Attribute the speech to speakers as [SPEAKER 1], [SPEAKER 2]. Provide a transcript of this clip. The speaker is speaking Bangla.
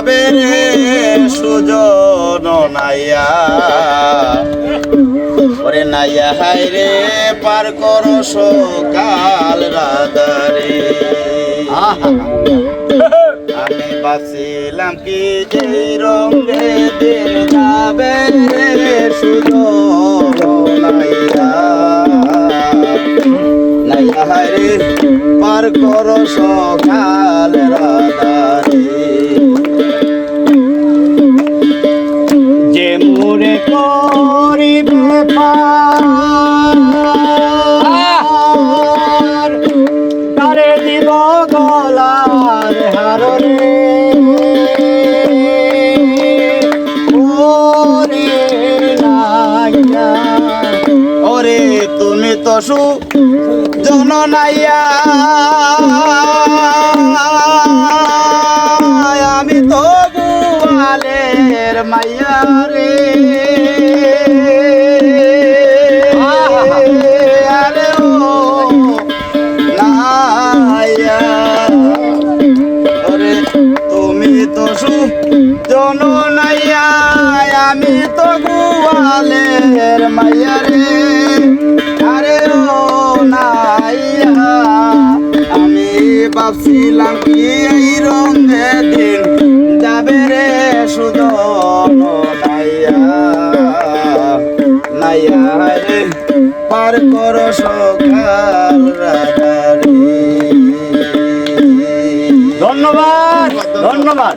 [SPEAKER 1] যাবে রে সুজন নাইয়া। ওরে নাইয়া হাই রে, পার করো সকাল রাদারে আমি বাঁচিলাম কি যে রঙে দিন যাবে রে সুজন নাইয়া। নাইয়া হাই রে, পার করো সকাল গলার হাররে ওরে নাইয়া ওরে তুমি তো আমি তো গুয়ালের মাইয়া রে। পশু জন নাইয়া আমি তো গোয়ালের মাইয়া রে। আরে ও নাইয়া আমি ভাবছিলাম কি এই রঙে দিন যাবে রে সুজন নাইয়া নাইয়া রে, পার কর সকাল ধন্যবাদ ধন্যবাদ।